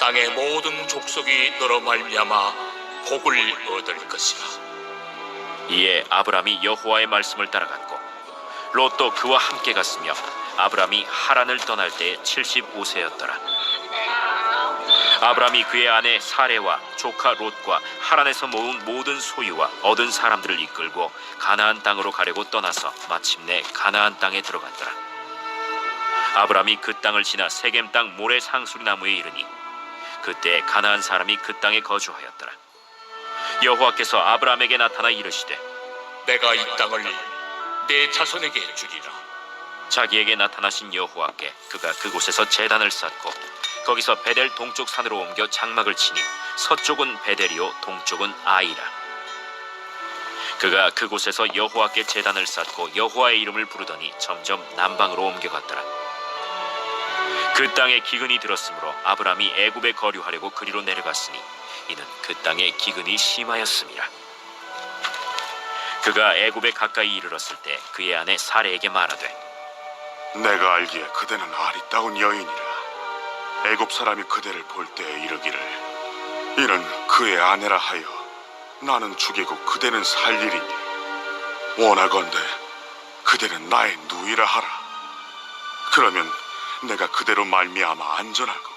땅의 모든 족속이 너로 말미암아 복을 얻을 것이라. 이에 아브라함이 여호와의 말씀을 따라갔고 롯도 그와 함께 갔으며 아브라함이 하란을 떠날 때 75세였더라 아브라함이 그의 아내 사레와 조카 롯과 하란에서 모은 모든 소유와 얻은 사람들을 이끌고 가나안 땅으로 가려고 떠나서 마침내 가나안 땅에 들어갔더라 아브라함이 그 땅을 지나 세겜 땅 모래 상수리 나무에 이르니 그때 가나안 사람이 그 땅에 거주하였더라. 여호와께서 아브라함에게 나타나 이르시되 내가 이 땅을 내 자손에게 주리라. 자기에게 나타나신 여호와께 그가 그곳에서 제단을 쌓고 거기서 베델 동쪽 산으로 옮겨 장막을 치니 서쪽은 베델이요 동쪽은 아이라. 그가 그곳에서 여호와께 제단을 쌓고 여호와의 이름을 부르더니 점점 남방으로 옮겨갔더라 그 땅에 기근이 들었으므로 아브라함이 애굽에 거류하려고 그리로 내려갔으니 이는 그 땅에 기근이 심하였음이라 그가 애굽에 가까이 이르렀을 때 그의 아내 사레에게 말하되 내가 알기에 그대는 아리따운 여인이라. 애굽 사람이 그대를 볼때 이르기를 이는 그의 아내라 하여 나는 죽이고 그대는 살리리니 원하건대 그대는 나의 누이라 하라. 그러면 내가 그대로 말미암아 안전하고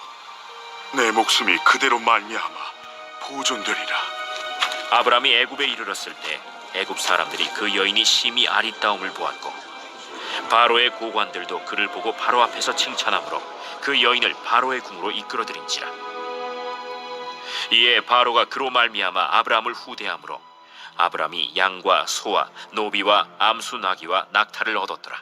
내 목숨이 그대로 말미암아 보존되리라. 아브라함이 애굽에 이르렀을 때 애굽 사람들이 그 여인이 심히 아리따움을 보았고 바로의 고관들도 그를 보고 바로 앞에서 칭찬하므로 그 여인을 바로의 궁으로 이끌어들인지라 이에 바로가 그로 말미암아 아브라함을 후대함으로 아브라함이 양과 소와 노비와 암수 나귀와 낙타를 얻었더라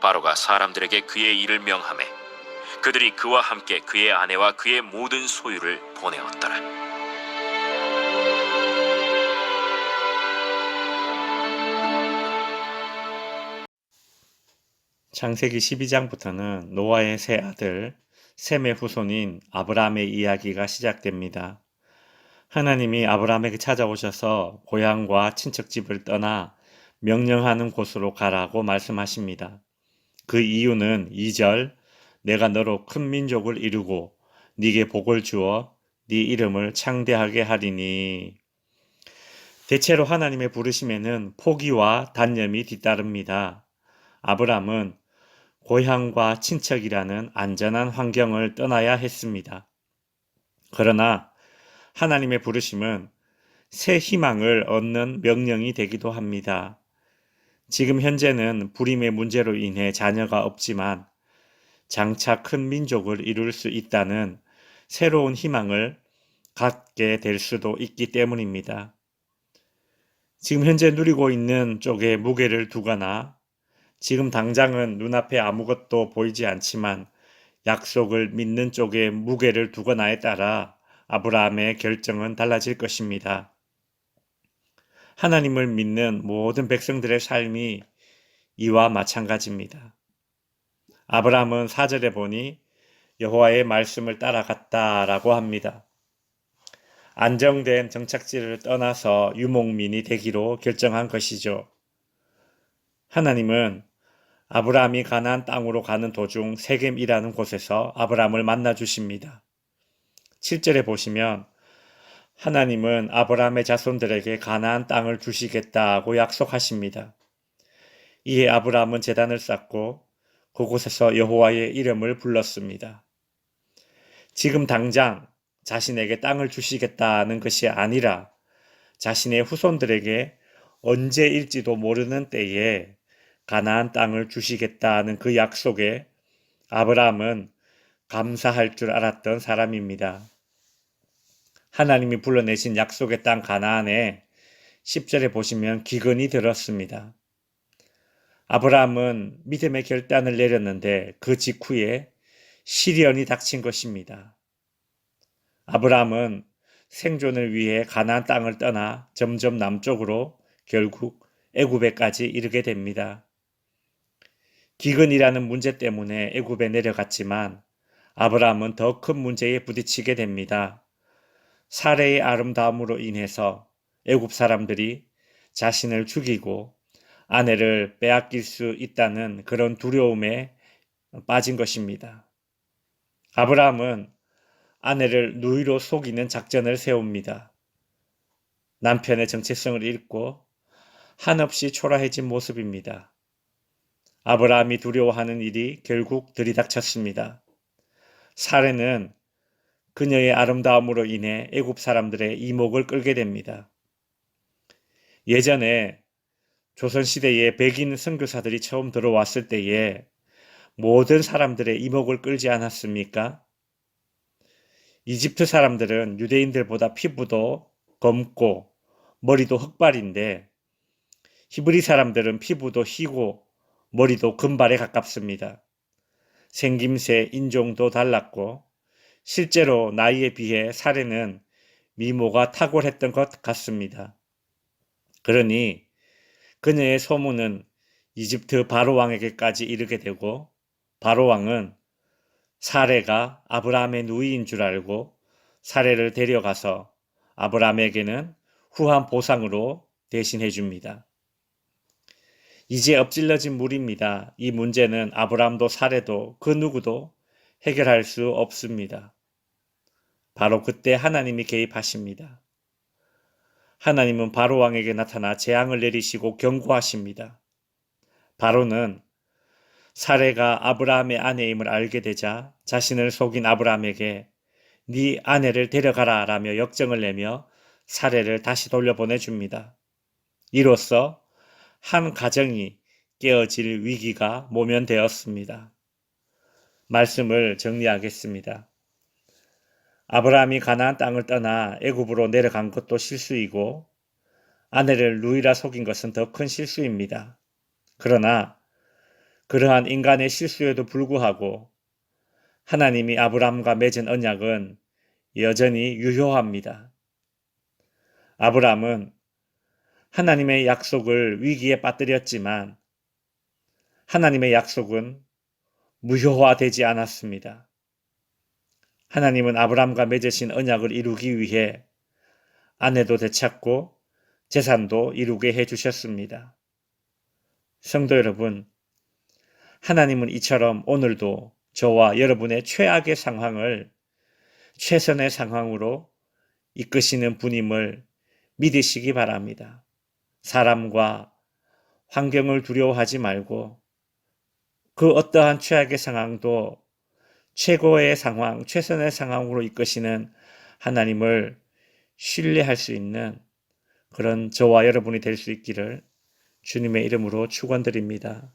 바로가 사람들에게 그의 일을 명하매 그들이 그와 함께 그의 아내와 그의 모든 소유를 보내었더라. 창세기 12장부터는 노아의 세 아들 셈의 후손인 아브라함의 이야기가 시작됩니다. 하나님이 아브라함에게 찾아오셔서 고향과 친척집을 떠나 명령하는 곳으로 가라고 말씀하십니다. 그 이유는 2절 내가 너로 큰 민족을 이루고 네게 복을 주어 네 이름을 창대하게 하리니 대체로 하나님의 부르심에는 포기와 단념이 뒤따릅니다. 아브람은 고향과 친척이라는 안전한 환경을 떠나야 했습니다. 그러나 하나님의 부르심은 새 희망을 얻는 명령이 되기도 합니다. 지금 현재는 불임의 문제로 인해 자녀가 없지만 장차 큰 민족을 이룰 수 있다는 새로운 희망을 갖게 될 수도 있기 때문입니다. 지금 현재 누리고 있는 쪽에 무게를 두거나 지금 당장은 눈앞에 아무것도 보이지 않지만 약속을 믿는 쪽에 무게를 두거나에 따라 아브라함의 결정은 달라질 것입니다. 하나님을 믿는 모든 백성들의 삶이 이와 마찬가지입니다. 아브라함은 사절에 보니 여호와의 말씀을 따라갔다라고 합니다. 안정된 정착지를 떠나서 유목민이 되기로 결정한 것이죠. 하나님은 아브라함이 가나안 땅으로 가는 도중 세겜이라는 곳에서 아브라함을 만나 주십니다. 7절에 보시면 하나님은 아브라함의 자손들에게 가나안 땅을 주시겠다고 약속하십니다. 이에 아브라함은 제단을 쌓고 그곳에서 여호와의 이름을 불렀습니다. 지금 당장 자신에게 땅을 주시겠다는 것이 아니라 자신의 후손들에게 언제일지도 모르는 때에 가나안 땅을 주시겠다는 그 약속에 아브라함은 감사할 줄 알았던 사람입니다. 하나님이 불러내신 약속의 땅 가나안에 10절에 보시면 기근이 들었습니다. 아브라함은 믿음의 결단을 내렸는데 그 직후에 시련이 닥친 것입니다. 아브라함은 생존을 위해 가나안 땅을 떠나 점점 남쪽으로 결국 애굽에까지 이르게 됩니다. 기근이라는 문제 때문에 애굽에 내려갔지만 아브라함은 더 큰 문제에 부딪히게 됩니다. 사례의 아름다움으로 인해서 애굽 사람들이 자신을 죽이고 아내를 빼앗길 수 있다는 그런 두려움에 빠진 것입니다. 아브라함은 아내를 누이로 속이는 작전을 세웁니다. 남편의 정체성을 잃고 한없이 초라해진 모습입니다. 아브라함이 두려워하는 일이 결국 들이닥쳤습니다. 사례는 그녀의 아름다움으로 인해 애굽 사람들의 이목을 끌게 됩니다. 예전에 조선시대에 백인 선교사들이 처음 들어왔을 때에 모든 사람들의 이목을 끌지 않았습니까? 이집트 사람들은 유대인들보다 피부도 검고 머리도 흑발인데 히브리 사람들은 피부도 희고 머리도 금발에 가깝습니다. 생김새, 인종도 달랐고 실제로 나이에 비해 사례는 미모가 탁월했던 것 같습니다. 그러니 그녀의 소문은 이집트 바로 왕에게까지 이르게 되고 바로 왕은 사례가 아브라함의 누이인 줄 알고 사례를 데려가서 아브라함에게는 후한 보상으로 대신해 줍니다. 이제 엎질러진 물입니다. 이 문제는 아브라함도 사례도 그 누구도 해결할 수 없습니다. 바로 그때 하나님이 개입하십니다. 하나님은 바로 왕에게 나타나 재앙을 내리시고 경고하십니다. 바로는 사례가 아브라함의 아내임을 알게 되자 자신을 속인 아브라함에게 네 아내를 데려가라 라며 역정을 내며 사례를 다시 돌려보내 줍니다. 이로써 한 가정이 깨어질 위기가 모면되었습니다. 말씀을 정리하겠습니다. 아브라함이 가나안 땅을 떠나 애굽으로 내려간 것도 실수이고 아내를 루이라 속인 것은 더 큰 실수입니다. 그러나 그러한 인간의 실수에도 불구하고 하나님이 아브라함과 맺은 언약은 여전히 유효합니다. 아브라함은 하나님의 약속을 위기에 빠뜨렸지만 하나님의 약속은 무효화되지 않았습니다. 하나님은 아브라함과 맺으신 언약을 이루기 위해 아내도 되찾고 재산도 이루게 해 주셨습니다. 성도 여러분, 하나님은 이처럼 오늘도 저와 여러분의 최악의 상황을 최선의 상황으로 이끄시는 분임을 믿으시기 바랍니다. 사람과 환경을 두려워하지 말고 그 어떠한 최악의 상황도 최고의 상황, 최선의 상황으로 이끄시는 하나님을 신뢰할 수 있는 그런 저와 여러분이 될 수 있기를 주님의 이름으로 축원드립니다.